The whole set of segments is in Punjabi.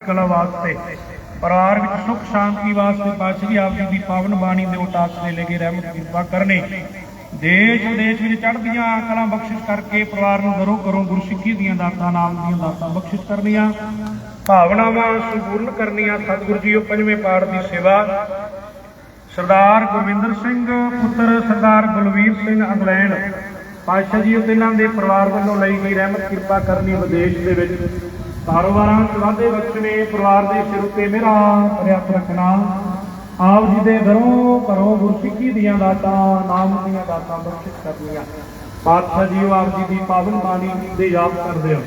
ਕਲਾ ਵਾਸਤੇ। ਪਰਿਵਾਰ ਵਿੱਚ ਸੁਖ, ਸ਼ਾਂਤੀ ਵਾਸਤੇ ਪਾਤਸ਼ਾਹ ਆਪ ਜੀ ਦੀ ਪਾਵਨ ਬਾਣੀ ਦੇ ਉਟਾਸ ਦੇ ਲੈ ਰਹਿਮਤ ਕਿਰਪਾ ਕਰਨੇ। ਦੇਸ਼ ਵਿਦੇਸ਼ ਵਿੱਚ ਚੜ੍ਹਦੀਆਂ ਕਲਾ ਬਖਸ਼ਿਸ਼ ਕਰਕੇ ਪਰਿਵਾਰ ਨੂੰ ਦਰੋ ਕਰੋ ਗੁਰਸਿੱਖੀ ਦੀਆਂ ਦਾਤਾਂ, ਨਾਮ ਦੀਆਂ ਦਾਤਾਂ ਬਖਸ਼ਿਸ਼ ਕਰਨੀਆਂ। ਭਾਵਨਾਵਾਂ ਸੰਪੂਰਨ ਕਰਨੀਆਂ। ਸਤਿਗੁਰੂ ਜੀਓ ਪੰਜਵੇਂ ਪਾਠ ਦੀ ਸੇਵਾ। ਸਰਦਾਰ ਗੁਰਵਿੰਦਰ ਸਿੰਘ, ਪੁੱਤਰ ਸਰਦਾਰ ਬਲਵੀਰ ਸਿੰਘ ਇੰਗਲੈਂਡ ਪਾਤਸ਼ਾਹ ਜੀ ਉਹਨਾਂ ਦੇ ਪਰਿਵਾਰ ਵੱਲੋਂ ਲਈ ਗਈ ਰਹਿਮਤ ਕਿਰਪਾ ਕਰਨੀ ਵਿਦੇਸ਼ ਦੇ ਵਿੱਚ। ਕਾਰੋਬਾਰਾਂ ਚ ਵਾਧੇ ਬਖਸ਼ਣੇ ਪਰਿਵਾਰ ਦੇ ਸਿਰ ਉੱਤੇ ਮੇਰਾ ਪ੍ਰਿਆਤ ਰੱਖਣਾ। ਆਪ ਜੀ ਦੇ ਘਰੋਂ ਘਰੋਂ ਗੁਰਸਿੱਖੀ ਦੀਆਂ ਦਾਤਾਂ, ਨਾਮ ਦੀਆਂ ਦਾਤਾਂ ਬਖਸ਼ਿਸ਼ ਕਰਨੀਆਂ। ਪਾਤਸ਼ਾਹ ਜੀ ਆਪ ਜੀ ਦੀ ਪਾਵਨ ਬਾਣੀ ਦੇ ਯਾਦ ਕਰਦੇ ਹੋ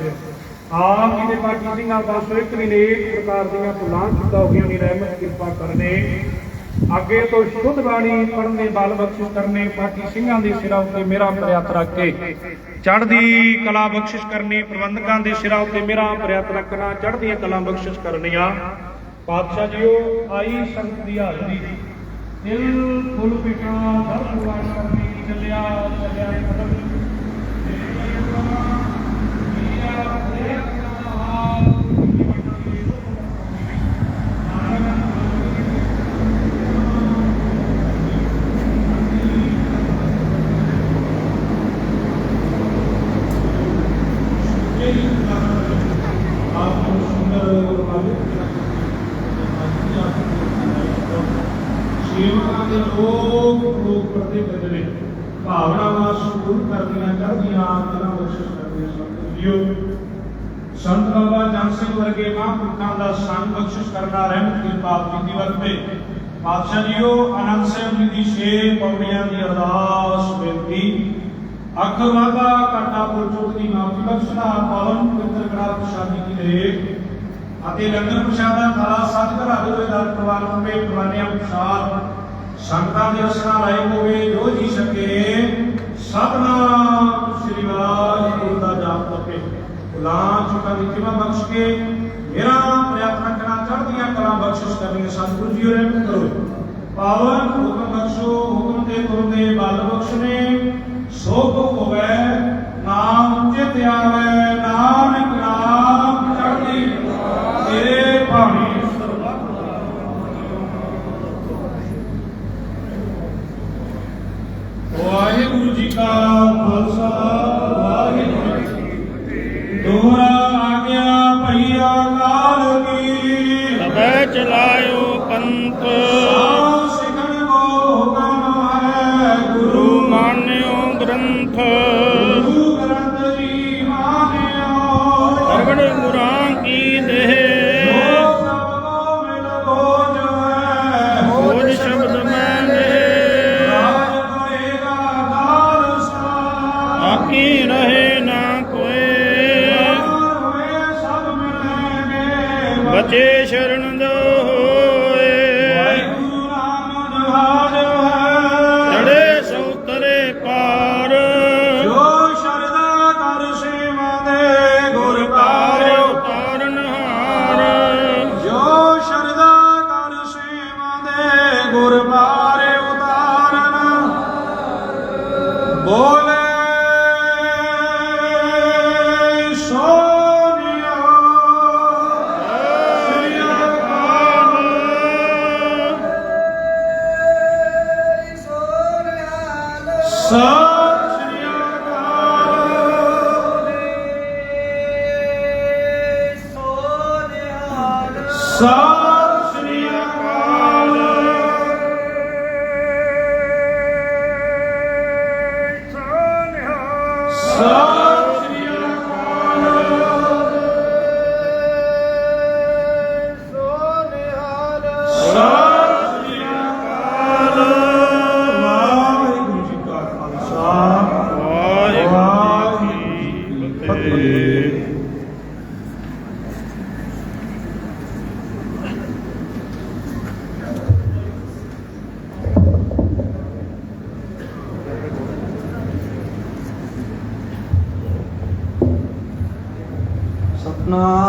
ਆਪ ਜੀ ਦੇ ਪਾਠੀ ਸਿੰਘਾਂ ਦਾ ਸੋਇਕ ਵੀ ਨੇ ਪ੍ਰਕਾਰ ਦੀਆਂ ਭੁੱਲਾਂ ਕੀਤਾ ਹੋਈਆਂ ਗਈਆਂ ਰਹਿਮਤ, ਕਿਰਪਾ ਕਰਨੇ। ਅੱਗੇ ਤੋਂ ਸ਼ੁੱਧ ਬਾਣੀ ਪੜ੍ਹਨ, ਬਲ ਬਖਸ਼ਿਸ਼ ਕਰਨੇ ਪਾਠੀ ਸਿੰਘਾਂ ਦੇ ਸਿਰਾਂ ਉੱਤੇ ਮੇਰਾ ਪ੍ਰਿਆਤ ਰੱਖ ਕੇ ਚੜ੍ਹਦੀ ਕਲਾ ਬਖਸ਼ਿਸ਼ ਕਰਨੀ, ਪ੍ਰਬੰਧਕਾਂ ਦੇ ਸਿਰਾਂ ਉੱਤੇ ਮੇਰਾ ਪ੍ਰਿਆਤ ਰੱਖਣਾ, ਚੜ੍ਹਦੀਆਂ ਕਲਾ ਬਖਸ਼ਿਸ਼ ਕਰਨੀਆਂ। ਪਾਤਸ਼ਾਹ ਜੀਓ, ਆਈ ਸੰਗਤ ਦੀ ਹਾਜ਼ਰੀ। ਦਿਲ ਫੁੱਲ ਪਿਟਾ ਦਰ ਪ੍ਰਵਾਨ ਕਰਨੀ ਚੱਲਿਆ ਚੱਲਿਆ ਕਦਮ ਸੇਵਕਾਂ ਦੇ ਲੋਕ ਲੋਕ ਕਰਦੇ ਬਦਲੇ ਭਾਵਨਾਵਾਂ ਸੰਪੂਰਨ ਕਰਦੀਆਂ ਕਰਦੀਆਂ ਤੇਰਾ ਬਖਸ਼ਿਸ਼ ਕਰਦੇ ਸੰਤ ਜੀਓ ਸੰਤ ਬਾਬਾ ਜਨ ਸਿੰਘ ਵਰਗੇ ਦਾ ਸੰਗ ਬਖਸ਼ਿਸ਼ ਕਰਨਾ, ਰਹਿਮਤ ਕਿਰਪਾ ਕੀਤੀ ਵਰਤੇ ਪਾਤਸ਼ਾਹ ਜੀਓ, ਆਨੰਦ ਸਾਹਿਬ ਜੀ ਦੀ ਛੇ ਪੌੜੀਆਂ ਦੀ ਅਰਦਾਸ ਬੇਨਤੀ। ਅੱਖ ਵਾਦਾ ਘਾਟਾ ਪੁਰਚੋਤ ਦੀ ਮਾਫੀ ਬਖਸ਼ਣਾ, ਪਵਨ ਪਵਿੱਤਰ ਕੜਾ ਪ੍ਰਸ਼ਾਦੀ ਕੀ ਰੇਖ ਅਤੇ ਲੰਗਰ ਪ੍ਰਸ਼ਾਦਾ ਖਾਲਾ ਸੱਚ ਘਰਾ ਦੇ ਦਰ ਪਰਿਵਾਰ ਹੋਵੇ ਪ੍ਰਵਾਨਿਆਂ ਅਨੁਸਾਰ ਸੰਗਤਾਂ ਦੇ ਅਸਰਾਂ ਲਾਇਕ ਹੋਵੇ, ਜੋ ਜੀ ਸਕੇ, ਸਤਨਾਮ ਸ੍ਰੀ ਵਾਹਿਗੁਰੂ ਦਾ ਜਾਪ ਤਪੇ। ਗੁਲਾਮ ਚੁਕਾ ਦੀ ਕਿਮਾ ਬਖਸ਼ ਕੇ ਮੇਰਾ ਪ੍ਰਿਆਤ ਰੱਖਣਾ ਚੜ੍ਹਦੀਆਂ ਕਲਾ ਬਖਸ਼ਿਸ਼ ਕਰਨੀ ਸਤਿਗੁਰੂ ਜੀ ਰਹਿਮਤ ਕਰੋ। ਪਾਵਨ ਹੁਕਮ ਬਖਸ਼ੋ, ਹੁਕਮ ਦੇ ਤੁਰ ਦੇ ਬਲ ਬਖਸ਼ਨੇ। ਸੋਭ ਹੋਵੇ, ਨਾਮ ਚਿਤ ਆਵੇ ਨਾਮ ਬੋਲੇ ਸਤਨਾਮ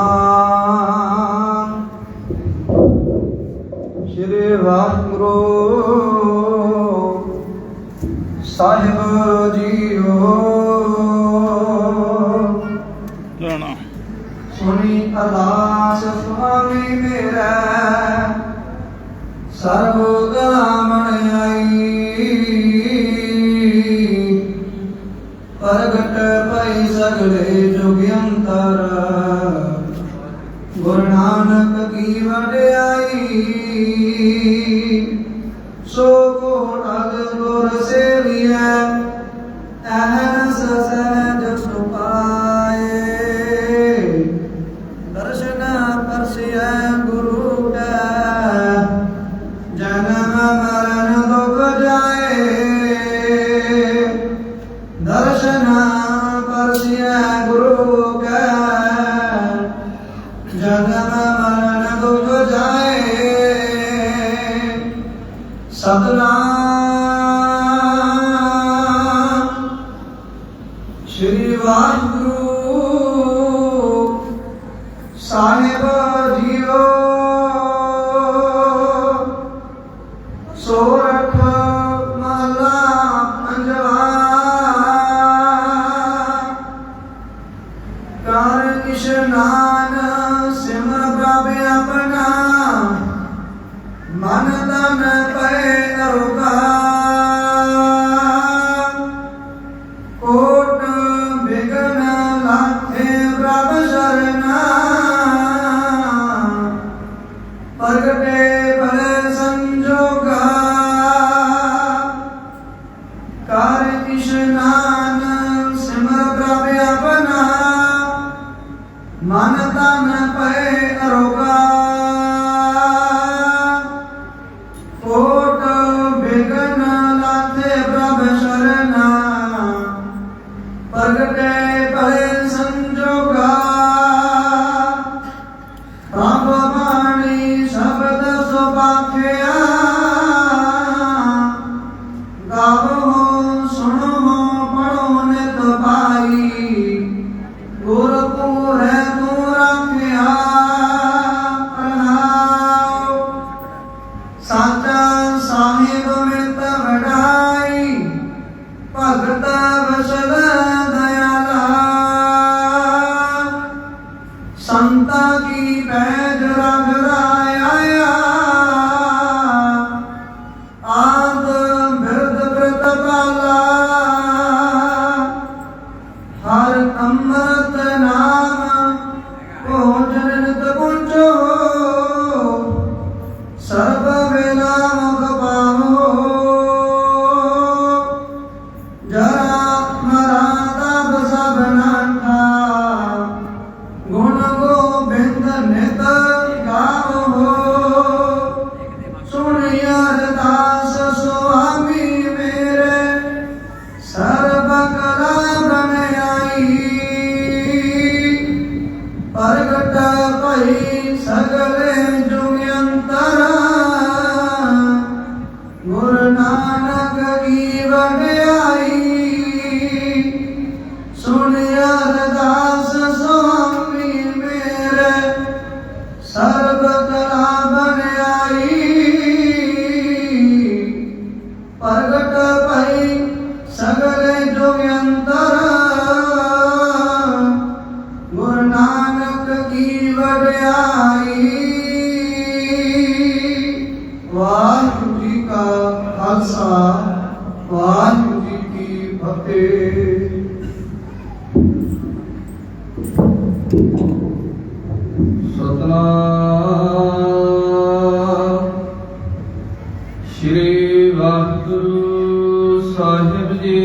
ਸ੍ਰੀ ਵਾਹਿਗੁਰੂ ਸਾਹਿਬ ਜੀ।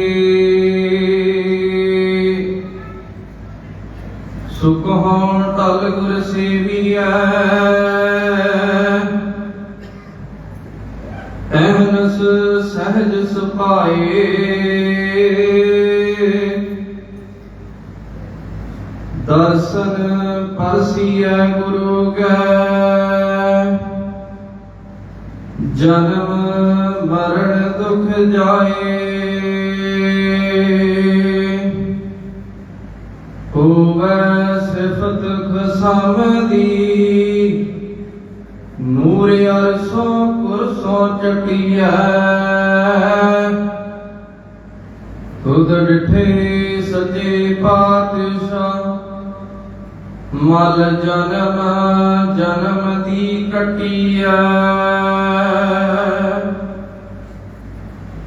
ਸੁਖ ਹੋਣ ਤਲ ਗੁਰ ਸੇਵੀਐ। ਅਹਨਸ ਸਹਜ ਸੁਭਾਏ ਦਰਸ਼ਨ ਪਰਸੀਐ ਗੁਰੂ ਕੈ ਜਨਮ ਮਰਨ ਦੁਖ ਜਾਏ। ਹੋਵੇ ਸਿਫਤ ਖਸਾਵਦੀ, ਨੂਰ ਅਰਸੋ ਕੁਰਸੋ ਚਟਿਆ ਤੁਧ ਡਿਠੇ ਸੱਜੇ ਪਾਤਸ਼ਾਹ, ਮਲ ਜਨਮ ਜਨਮ ਦੀ ਕਟਿਆ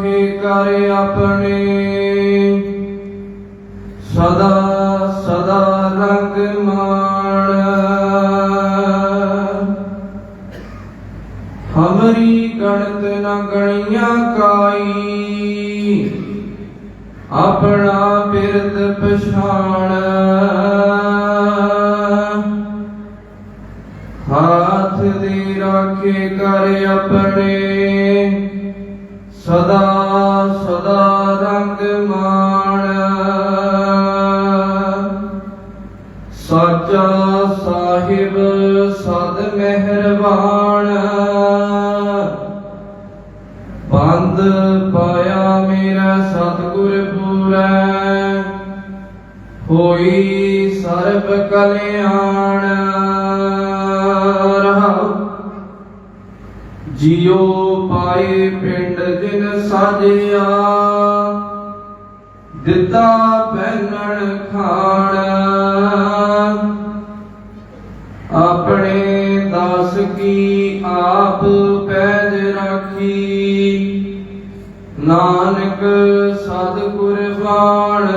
ਰਾਖੇ ਕਰ ਆਪਣੇ। ਸਦਾ ਸਦਾ ਰੰਗ ਮਾਣ। ਹਮਰੀ ਗਣਤ ਨ ਗਣੀਆਂ ਕਾਈ। ਆਪਣਾ ਬਿਰਤ ਪਛਾਣ। ਹਾਥ ਦੇ ਰਾਖੇ ਕਰ ਆਪਣੇ। ਸਦਾ ਸਦਾ ਰੰਗ ਮਾਣ। ਸਾਚਾ ਸਾਹਿਬ ਸਦ ਮਿਹਰਬਾਨ। ਬੰਦ ਪਾਇਆ ਮੇਰਾ ਸਤਿਗੁਰ ਪੂਰੈ। ਹੋਈ ਸਰਬ ਕਲਿਆਣ। ਰਹਾਉ ਜਿਉ ਪਿੰਡ ਸਾਜਿਆ, ਦਿੱਤਾ ਪਹਿਨਣ ਖਾਣ। ਆਪਣੇ ਦਾਸ ਕੀ ਆਪ ਪੈਜ ਰਾਖੀ, ਨਾਨਕ ਸਦ ਕੁਰਬਾਨ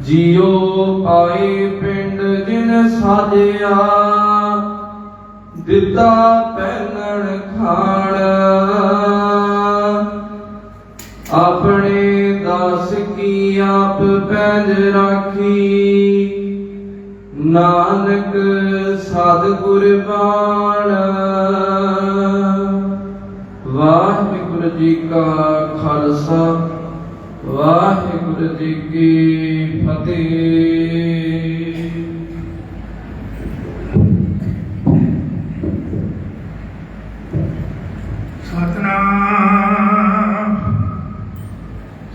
ਜਿਉ ਪਾਏ ਪਿੰਡ ਜਿਨ ਸਾਜਿਆ, ਦਿੱਤਾ ਖਾਣ ਆਪਣੇ ਦਾਸ ਕੀ ਆਪ ਪੈਜ ਰਾਖੀ? ਨਾਨਕ ਸਦ ਕੁਰਬਾਨ ਵਾਹਿਗੁਰੂ ਜੀ ਕਾ ਖਾਲਸਾ, ਵਾਹਿਗੁਰੂ ਜੀ ਕੀ ਫਤਿਹ।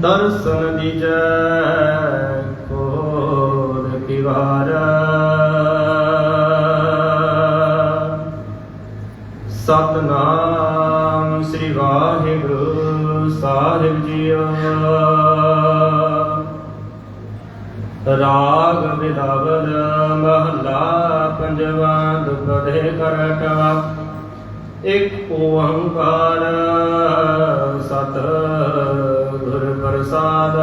ਦਰਸ਼ਨ ਦੀਜੈ ਕੋਦ ਕੀ ਸਤਨਾਮ ਸ੍ਰੀ ਵਾਹਿਗੁਰੂ ਸਾਹਿਬ ਜੀਓ। ਰਾਗ ਵਿਦਾਵਲ ਮਹਲਾ ਪੰਜਵਾ ਦੁਪਦੇ ਕਰਟਵਾ ਇੱਕ ਓੰਕਾਰ ਸਤ ਪ੍ਰਸਾਦ।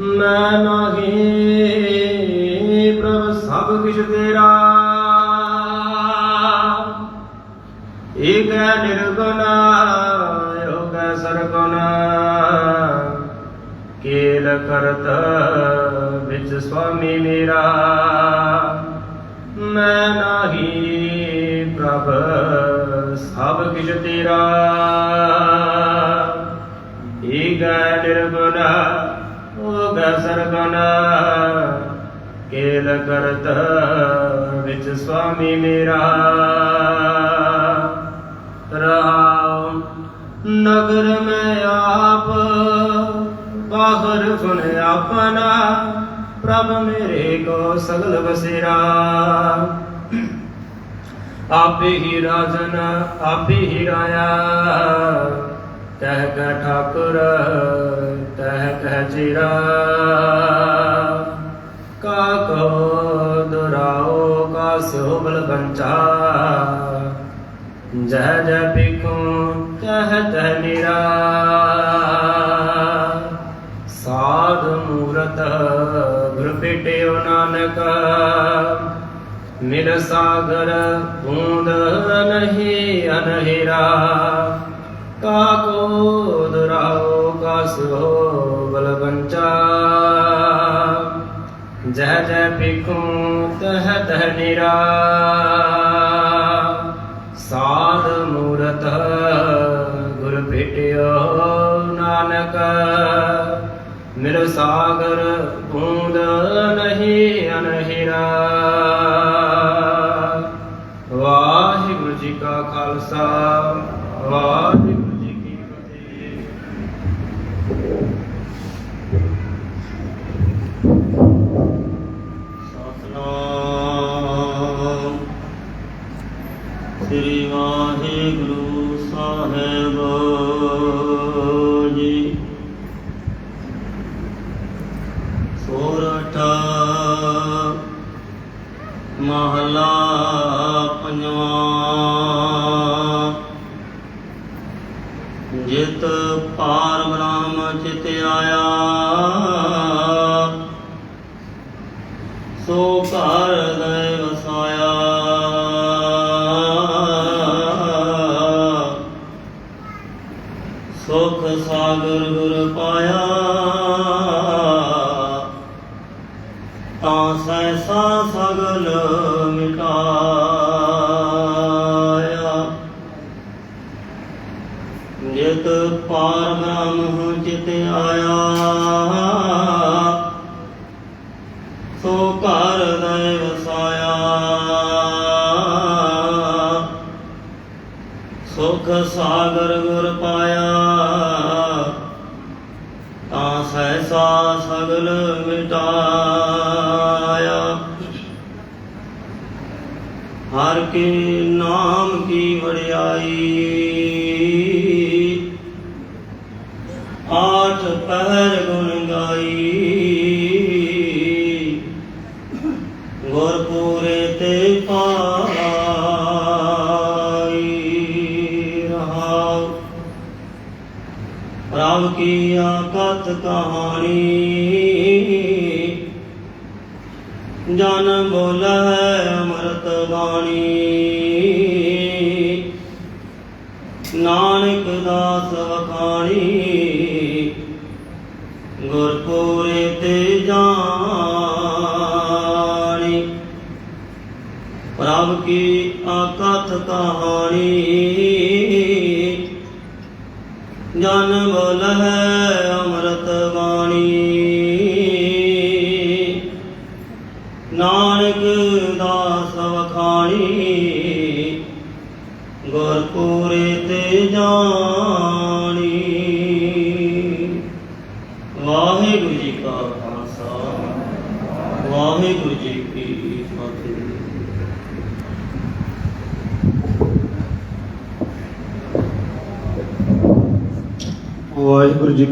ਮੈਂ ਨਹੀਂ ਪ੍ਰਭ, ਸਭ ਕਿਛ ਤੇਰਾ। ਏਕ ਹੈ ਨਿਰਗੁਣ ਯੋਗ ਸਰਗੁਣ। ਕੇਲ ਕਰਤ ਵਿੱਚ ਸੁਆਮੀ ਮੇਰਾ। ਮੈਂ ਨਹੀਂ ਪ੍ਰਭ, ਸਭ ਕਿਛ ਤੇਰਾ। ਏਕ ਹੈ ਨਿਰਗੁਣ ਯੋਗ ਹੈ ਸਰਗੁਣ। ਕੇਲ ਕਰਤ ਵਿੱਚ ਸੁਆਮੀ ਮੇਰਾ। ਰਾਮ ਨਗਰ ਮੈਂ ਆਪ, ਬਾਹਰ ਗੁਣ ਆਪਨਾ ਪ੍ਰਭ ਮੇਰੇ ਕੋ ਸਗਲ ਬਸੇਰਾ। ਆਪੇ ਹੀ ਰਾਜਨ, ਆਪੇ ਹੀ ਰਾਇਆ। ਕਹਿ ਕਹਿ ਠਾਕੁਰ, ਤਹਿ ਕਹਿ ਚਿਰਾ। ਕਾ ਕੋ ਦੁਰਾਓ, ਕਾ ਸੋ ਬਲ ਬੰਚਾ। ਜਹ ਜਹ ਬਿਕੂ ਕਹਿਤ ਨਿਰਾ। ਸਾਧ ਮੂਰਤ, ਗੁਰ ਭੇਟਿਓ ਨਾਨਕ। ਮਿਲ ਸਾਗਰ, ਬੂੰਦ ਨਹੀਂ ਅਨਹਿਰਾ। ਕਾ ਕੋ ਦੁਰਾਓ ਕਾ ਸੋ ਬਲਵੰਚਾ ਜਹ ਜਹ ਬਿਕੂ ਤਹ ਤਹ ਨਿਰਾ। ਸਾਧ ਮੂਰਤ ਗੁਰ ਭੇਟਿਓ ਨਾਨਕ। ਮਿਲ ਸਾਗਰ ਬੂੰਦ ਨਹੀਂ ਅਨਹਿਰਾ। ਵਾਹਿਗੁਰੂ ਜੀ ਕਾ ਖਾਲਸਾ, ਵਾਹਿਗੁਰੂ ਸੁਖ ਸਾਗਰ ਗੁਰ ਪਾਇਆ। ਤਾਂ ਸਹਿਸਾ ਸਗਲ ਮਿਟਾਇਆ। ਹਰ ਕੇ ਨਾਮ ਕੀ ਵਡਿਆਈ। ਆਠ ਪਹਿਰ ਗੁਣ ਗਾਈ। ਕੀ ਆਕਤ ਕਹਾਣੀ। ਜਨ ਬੋਲੇ ਅੰਮ੍ਰਿਤ ਬਾਣੀ। ਨਾਨਕ ਦਾਸ ਵਖਾਣੀ। ਗੁਰਪੂਰੇ ਤੇ ਜਾਣੀ। ਪ੍ਰਭ ਕੀ ਆਕਥ ਕਹਾਣੀ। ਜਨ ਬੋਲਹਿ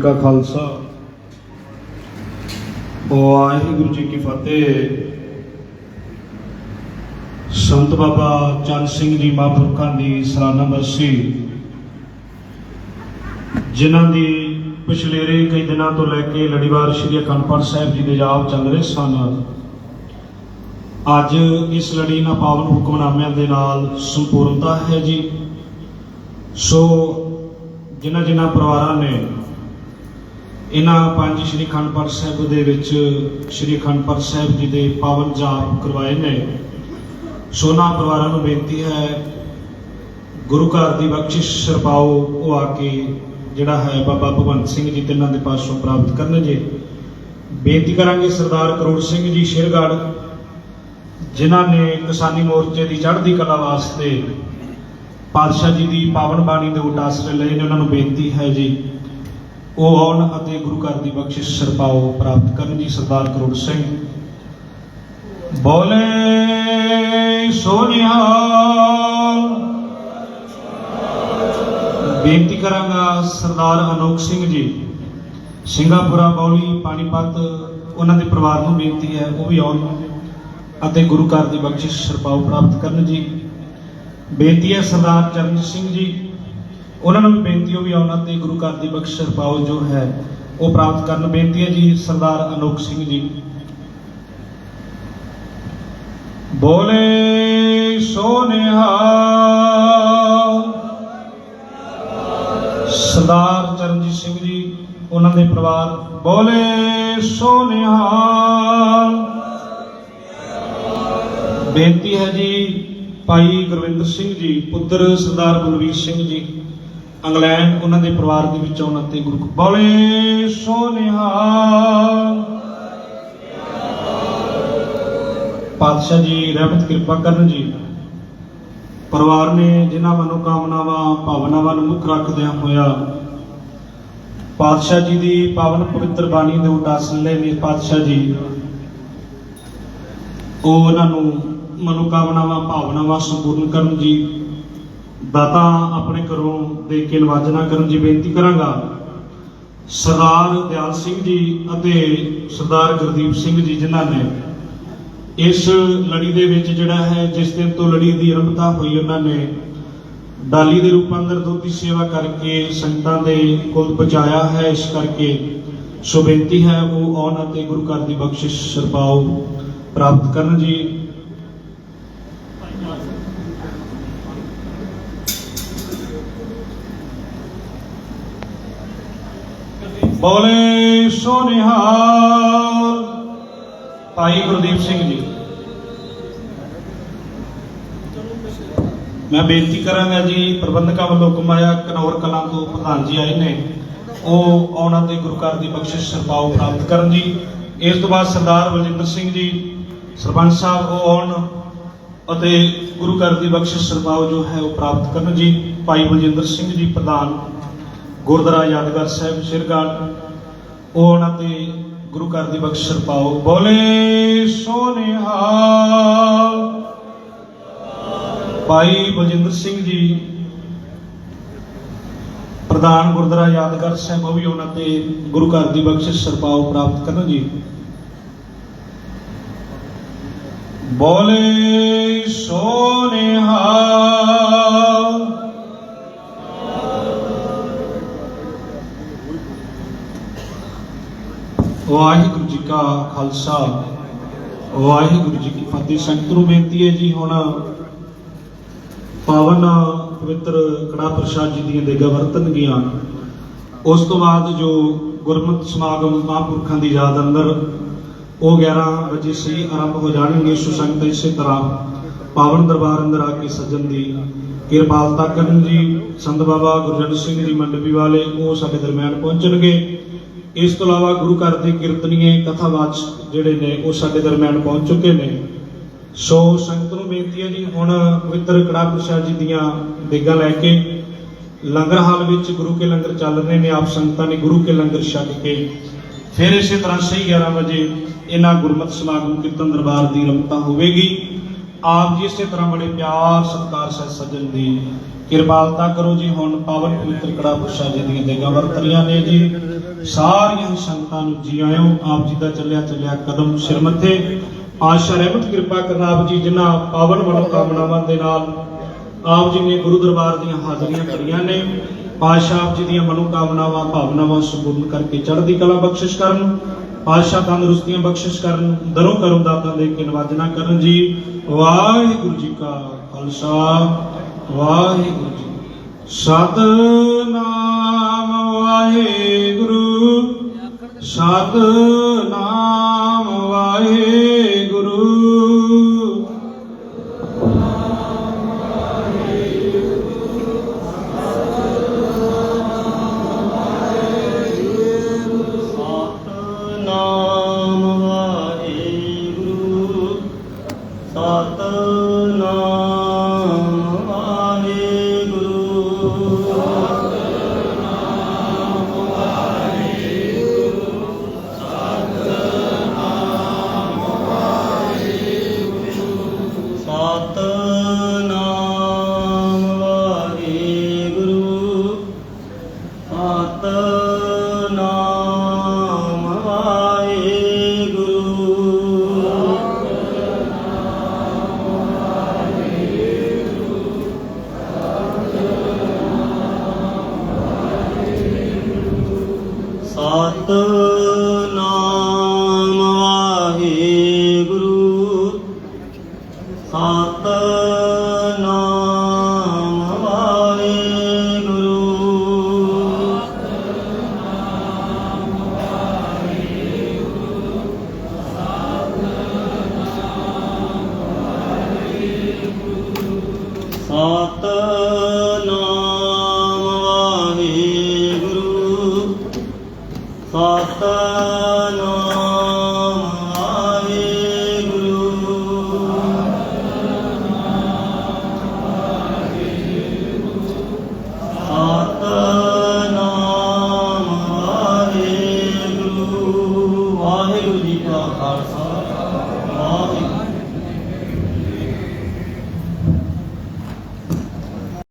ਕਾ ਖਾਲਸਾ। ਵਾਹਿਗੁਰੂ ਜੀ ਕੀ ਫਤਿਹ। ਸੰਤ ਬਾਬਾ ਚੰਦ ਸਿੰਘ ਜੀ ਮਹਾਂਪੁਰਖਾਂ ਦੀ ਸਾਲਾਨਾ ਬਰਸੀ। ਜਿਨ੍ਹਾਂ ਦੀ ਪਿਛਲੇਰੇ ਕਈ ਦਿਨਾਂ ਤੋਂ ਲੈ ਕੇ ਲੜੀਵਾਰ ਸ੍ਰੀ ਅਖੰਡ ਪਾਠ ਸਾਹਿਬ ਜੀ ਦੇ ਜਾਪ ਚੱਲ ਰਹੇ ਸਨ। ਅੱਜ ਇਸ ਲੜੀ ਨਾਲ ਪਾਵਨ ਹੁਕਮਨਾਮਿਆਂ ਦੇ ਨਾਲ ਸੰਪੂਰਨਤਾ ਹੈ ਜੀ। ਸੋ ਜਿਨ੍ਹਾਂ ਜਿਨ੍ਹਾਂ ਪਰਿਵਾਰਾਂ ਨੇ ਇਹਨਾਂ ਪੰਜ ਸ੍ਰੀ ਅਖੰਡ ਪਾਠ ਸਾਹਿਬ ਦੇ ਵਿੱਚ ਸ੍ਰੀ ਅਖੰਡ ਸਾਹਿਬ ਜੀ ਦੇ ਪਾਵਨ ਜਾਪ ਕਰਵਾਏ ਨੇ। ਸੋਨਾ ਪਰਿਵਾਰਾਂ ਨੂੰ ਬੇਨਤੀ ਹੈ, ਗੁਰੂ ਘਰ ਦੀ ਬਖਸ਼ਿਸ਼ ਸਰਪਾਓ ਉਹ ਆ ਕੇ ਜਿਹੜਾ ਹੈ ਬਾਬਾ ਭਗਵੰਤ ਸਿੰਘ ਜੀ ਤਿੰਨਾਂ ਦੇ ਪਾਸੋਂ ਪ੍ਰਾਪਤ ਕਰਨ ਜੇ ਬੇਨਤੀ ਕਰਾਂਗੇ ਸਰਦਾਰ ਕਰੋੜ ਸਿੰਘ ਜੀ ਸ਼ੇਰਗੜ੍ਹ, ਜਿਨ੍ਹਾਂ ਨੇ ਕਿਸਾਨੀ ਮੋਰਚੇ ਦੀ ਚੜ੍ਹਦੀ ਕਲਾ ਵਾਸਤੇ ਪਾਤਸ਼ਾਹ ਜੀ ਦੀ ਪਾਵਨ ਬਾਣੀ ਦੇ ਉਟ ਆਸਰੇ ਲਏ ਨੇ, ਉਹਨਾਂ ਨੂੰ ਬੇਨਤੀ ਹੈ ਜੀ ਉਹ ਆਉਣ ਅਤੇ ਗੁਰੂ ਘਰ ਦੀ ਬਖਸ਼ਿਸ਼ ਸਰਪਾਓ ਪ੍ਰਾਪਤ ਕਰਨ ਜੀ ਸਰਦਾਰ ਕਰੋੜ ਸਿੰਘ। ਬੋਲੇ ਸੋਨਿਹਾਲ ਬੇਨਤੀ ਕਰਾਂਗਾ ਸਰਦਾਰ ਅਨੋਖ ਸਿੰਘ ਜੀ ਸਿੰਗਾਪੁਰਾ ਬੌਲੀ ਪਾਣੀਪਤ, ਉਹਨਾਂ ਦੇ ਪਰਿਵਾਰ ਨੂੰ ਬੇਨਤੀ ਹੈ, ਉਹ ਵੀ ਆਉਣ ਅਤੇ ਗੁਰੂ ਘਰ ਦੀ ਬਖਸ਼ਿਸ਼ ਸਰਪਾਓ ਪ੍ਰਾਪਤ ਕਰਨ ਜੀ। ਬੇਨਤੀ ਹੈ ਸਰਦਾਰ ਚਰਨਜੀਤ ਸਿੰਘ ਜੀ ਉਹਨਾਂ ਨੂੰ ਵੀ ਬੇਨਤੀ ਹੋ ਵੀ ਉਹਨਾਂ ਤੇ ਗੁਰੂ ਘਰ ਦੀ ਬਖਸ਼ਿਸ਼ ਪਾਓ ਜੋ ਹੈ, ਉਹ ਪ੍ਰਾਪਤ ਕਰਨ। ਬੇਨਤੀ ਹੈ ਜੀ ਸਰਦਾਰ ਅਨੋਖ ਸਿੰਘ ਜੀ। ਬੋਲੇ ਸੋਨਿਹਾਲ। ਸਰਦਾਰ ਚਰਨਜੀਤ ਸਿੰਘ ਜੀ, ਉਹਨਾਂ ਦੇ ਪਰਿਵਾਰ। ਬੋਲੇ ਸੋਨਿਹਾਲ। ਬੇਨਤੀ ਹੈ ਜੀ ਭਾਈ ਗੁਰਵਿੰਦਰ ਸਿੰਘ ਜੀ, ਪੁੱਤਰ ਸਰਦਾਰ ਬਲਵੀਰ ਸਿੰਘ ਜੀ। ਇੰਗਲੈਂਡ, ਉਹਨਾਂ ਦੇ ਪਰਿਵਾਰ ਦੇ ਵਿੱਚ ਆਉਣ ਤੇ ਗੁਰੂ ਬੋਲੇ ਸੋਨਿਹਾਲ ਪਾਤਸ਼ਾਹ ਜੀ, ਰਹਿਮਤ, ਕਿਰਪਾ ਕਰਨ ਜੀ। ਪਰਿਵਾਰ ਨੇ ਜਿਨ੍ਹਾਂ ਮਨੋਕਾਮਨਾਵਾਂ, ਭਾਵਨਾਵਾਂ ਨੂੰ ਮੁੱਖ ਰੱਖਦਿਆਂ ਹੋਇਆ, ਪਾਤਸ਼ਾਹ ਜੀ ਦੀ ਪਾਵਨ ਪਵਿੱਤਰ ਬਾਣੀ ਦੇ ਉਟਾਸਲੇ ਨੇ ਪਾਤਸ਼ਾਹ ਜੀ, ਉਹ ਉਹਨਾਂ ਨੂੰ ਮਨੋਕਾਮਨਾਵਾਂ, ਭਾਵਨਾਵਾਂ ਸੰਪੂਰਨ ਕਰਨ ਜੀ। ਦਾਤਾ ਆਪਣੇ ਘਰੋਂ ਦੇ ਕੇ ਨਵਾਜਣਾ ਕਰਨ ਜੀ ਬੇਨਤੀ ਕਰਾਂਗਾ। ਸਰਦਾਰ ਦਿਆਲ ਸਿੰਘ ਜੀ ਅਤੇ ਸਰਦਾਰ ਗੁਰਦੀਪ ਸਿੰਘ ਜੀ ਜਿਨ੍ਹਾਂ ਨੇ ਇਸ ਲੜੀ ਦੇ ਵਿੱਚ ਜਿਹੜਾ ਹੈ, ਜਿਸ ਦਿਨ ਤੋਂ ਲੜੀ ਦੀ ਆਰੰਭਤਾ ਹੋਈ, ਉਹਨਾਂ ਨੇ ਡਾਲੀ ਦੇ ਰੂਪ ਅੰਦਰ ਦੁੱਧ ਦੀ ਸੇਵਾ ਕਰਕੇ ਸੰਗਤਾਂ ਦੇ ਕੋਲ ਪਹੁੰਚਾਇਆ ਹੈ। ਇਸ ਕਰਕੇ ਸੋ ਬੇਨਤੀ ਹੈ, ਉਹ ਆਉਣ ਅਤੇ ਗੁਰੂ ਘਰ ਦੀ ਬਖਸ਼ਿਸ਼ ਸਰਪਾਓ ਪ੍ਰਾਪਤ ਕਰਨ ਜੀ। ਬੋਲੇ ਸੋਨਿਹਾਲ। ਭਾਈ ਗੁਰਦੀਪ ਸਿੰਘ ਜੀ। ਮੈਂ ਬੇਨਤੀ ਕਰਾਂਗਾ ਜੀ, ਪ੍ਰਬੰਧਕਾਂ ਵੱਲੋਂ ਕਮਾਇਆ ਕਨੌਰ ਕਲਾਂ ਤੋਂ ਪ੍ਰਧਾਨ ਜੀ ਆਏ ਨੇ, ਉਹ ਆਉਣਾ ਤੇ ਗੁਰੂ ਘਰ ਦੀ ਬਖਸ਼ਿਸ਼ ਸਰਪਾਓ ਪ੍ਰਾਪਤ ਕਰਨ ਜੀ। ਇਸ ਤੋਂ ਬਾਅਦ ਸਰਦਾਰ ਬਲਜਿੰਦਰ ਸਿੰਘ ਜੀ, ਸਰਪੰਚ ਸਾਹਿਬ ਉਹ ਆਉਣ ਅਤੇ ਗੁਰੂ ਘਰ ਦੀ ਬਖਸ਼ਿਸ਼ ਸਰਪਾਓ ਜੋ ਹੈ ਉਹ ਪ੍ਰਾਪਤ ਕਰਨ ਜੀ। ਭਾਈ ਬਲਜਿੰਦਰ ਸਿੰਘ ਜੀ ਪ੍ਰਧਾਨ ਗੁਰਦੁਆਰਾ ਯਾਦਗਾਰ ਸਾਹਿਬ ਸ਼ਿਰਗੜ੍ਹ ਉਹ ਉਹਨਾਂ ਤੇ ਗੁਰੂ ਘਰ ਦੀ ਬਖਸ਼ਰ ਪਾਓ। ਬੋਲੇ ਸੋਨਿਹਾ ਭਾਈ ਬਲਜਿੰਦਰ ਸਿੰਘ ਜੀ, ਪ੍ਰਧਾਨ ਗੁਰਦੁਆਰਾ ਯਾਦਗਾਰ ਸਾਹਿਬ, ਉਹ ਵੀ ਉਹਨਾਂ ਤੇ ਗੁਰੂ ਘਰ ਦੀ ਬਖਸ਼ਿਸ਼ ਸਰਪਾਓ ਪ੍ਰਾਪਤ ਕਰਨ ਜੀ। ਬੋਲੇ ਸੋਨਿਹਾ ਵਾਹਿਗੁਰੂ ਜੀ ਕਾ ਖਾਲਸਾ। ਵਾਹਿਗੁਰੂ ਜੀ ਕੀ ਫਤਿਹ। ਸੰਗਤ ਨੂੰ ਬੇਨਤੀ ਹੈ ਜੀ ਹੁਣ ਪਾਵਨ ਪਵਿੱਤਰ ਕੜਾ ਪ੍ਰਸ਼ਾਦ ਜੀ ਦੀਆਂ ਦੇਗਾ ਵਰਤਨਗੀਆਂ ਉਸ ਤੋਂ ਬਾਅਦ ਜੋ ਗੁਰਮਤਿ ਸਮਾਗਮ ਮਹਾਂਪੁਰਖਾਂ ਦੀ ਯਾਦ ਅੰਦਰ ਉਹ 11 ਵਜੇ ਸਹੀ ਆਰੰਭ ਹੋ ਜਾਣਗੇ। ਸੋ ਸੰਗਤ ਇਸੇ ਤਰ੍ਹਾਂ ਪਾਵਨ ਦਰਬਾਰ ਅੰਦਰ ਆ ਕੇ ਸੱਜਣ ਦੀ ਕਿਰਪਾਲਤਾ ਕਰਨ ਜੀ, ਸੰਤ ਬਾਬਾ ਗੁਰਜੰਟ ਸਿੰਘ ਜੀ ਮੰਡਪੀ ਵਾਲੇ ਉਹ ਸਾਡੇ ਦਰਮਿਆਨ ਪਹੁੰਚਣਗੇ। ਇਸ ਤੋਂ ਇਲਾਵਾ ਗੁਰੂ ਘਰ ਦੇ ਕੀਰਤਨੀਏ, ਕਥਾਵਾਚ ਜਿਹੜੇ ਨੇ, ਉਹ ਸਾਡੇ ਦਰਮਿਆਨ ਪਹੁੰਚ ਚੁੱਕੇ ਨੇ। ਸੋ ਸੰਗਤ ਨੂੰ ਬੇਨਤੀ ਹੈ ਜੀ, ਹੁਣ ਪਵਿੱਤਰ ਕੜਾ ਪ੍ਰਸ਼ਾਦ ਜੀ ਦੀਆਂ ਦੇਗਾਂ ਲੈ ਕੇ, ਲੰਗਰ ਹਾਲ ਵਿੱਚ ਗੁਰੂ ਕੇ ਲੰਗਰ ਚੱਲ ਰਹੇ ਨੇ, ਆਪ ਸੰਗਤਾਂ ਨੇ ਗੁਰੂ ਕੇ ਲੰਗਰ ਛਕ ਕੇ। ਫਿਰ ਇਸੇ ਤਰ੍ਹਾਂ ਸਹੀ 11 ਵਜੇ ਇਹਨਾਂ ਗੁਰਮਤਿ ਸਮਾਗਮ ਕੀਰਤਨ ਦਰਬਾਰ ਦੀ ਰਮਤਾ ਹੋਵੇਗੀ। ਆਪ ਜੀ ਇਸੇ ਤਰ੍ਹਾਂ ਬੜੇ ਪਿਆਰ, ਸਤਿਕਾਰ ਸਹਿ ਸਜਣ ਦੀ ਕਿਰਪਾਲਤਾ ਕਰੋ ਜੀ। ਹੁਣ ਪਾਵਨ ਪਵਿੱਤਰ ਕੜਾ ਪ੍ਰਸ਼ਾਦ ਜੀ ਦੀਆਂ ਦੇਗਾਂ ਵਰਤਰੀਆਂ ਨੇ ਜੀ। ਸਾਰੀਆਂ ਸੰਗਤਾਂ ਨੂੰ ਜੀ ਆਇਓ। ਆਪ ਜੀ ਦਾ ਚੱਲਿਆ ਚੱਲਿਆ ਕਦਮ ਸਿਰ ਮੱਥੇ। ਆਸ਼ਾ ਰਹਿਮਤ ਕਿਰਪਾ ਕਰਨ ਆਪ ਜੀ, ਜਿਨ੍ਹਾਂ ਪਾਵਨ ਮਨੋਕਾਮਨਾਵਾਂ ਦੇ ਨਾਲ ਆਪ ਜੀ ਨੇ ਗੁਰੂ ਦਰਬਾਰ ਦੀਆਂ ਹਾਜ਼ਰੀਆਂ ਭਰੀਆਂ ਨੇ। ਪਾਤਸ਼ਾਹ ਆਪ ਜੀ ਦੀਆਂ ਮਨੋਕਾਮਨਾਵਾਂ, ਭਾਵਨਾਵਾਂ ਸੰਪੂਰਨ ਕਰਕੇ ਚੜ੍ਹਦੀ ਕਲਾ ਬਖਸ਼ਿਸ਼ ਕਰਨ। ਪਾਤਸ਼ਾਹ ਤੰਦਰੁਸਤੀਆਂ ਬਖਸ਼ਿਸ਼ ਕਰਨ, ਦਰੋ ਕਰਮ ਦਾਤਾ ਦੇ ਕੇ ਨਵਾਜਣਾ ਕਰਨ ਜੀ। ਵਾਹਿਗੁਰੂ ਜੀ ਕਾ ਖਾਲਸਾ, ਵਾਹਿਗੁਰੂ ਜੀ ਸਤਨਾਮ ਵਾਹਿਗੁਰੂ ਸਤਨਾਮ ਵਾਹਿਗੁਰੂ।